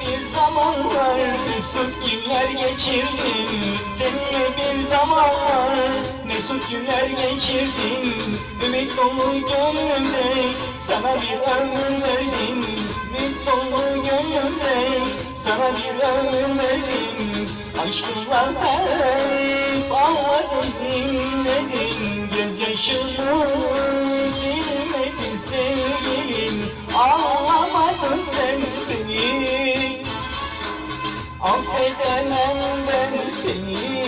bir zamanlar. Mesut günler geçirdim. Seninle bir zamanlar. Mesut günler geçirdim. Ümit dolu gönlümde Sana bir ömür verdim. Ümit dolu gönlümde Sana bir ömür verdim. Aşkınla hep ağladım dinledim Gözyaşımı ben seni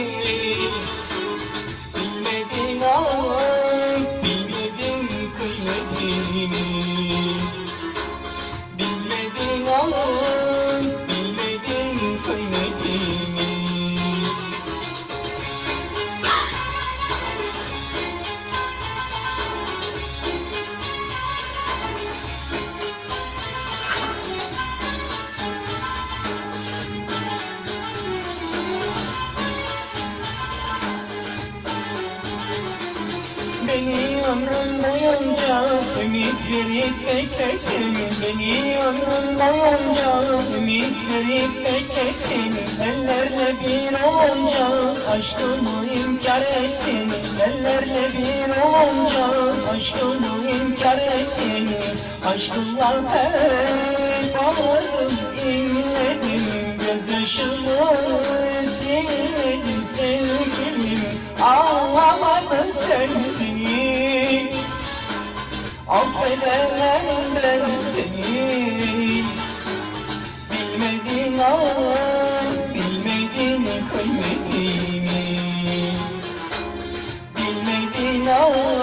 ömrüm boyunca ümit verip beklettin Beni ömrüm boyunca ümit verip beklettin Ellerle bir olunca aşkımı inkar ettin Ellerle bir olunca aşkımı inkar ettin Aşkınla hep ağladım inledim. Gözyaşımı silmedim sevgilim. Ağlamadın sen Affedemem ben seni. Bilmedin ah Bilmedin kıymetimi. Bilmedin ah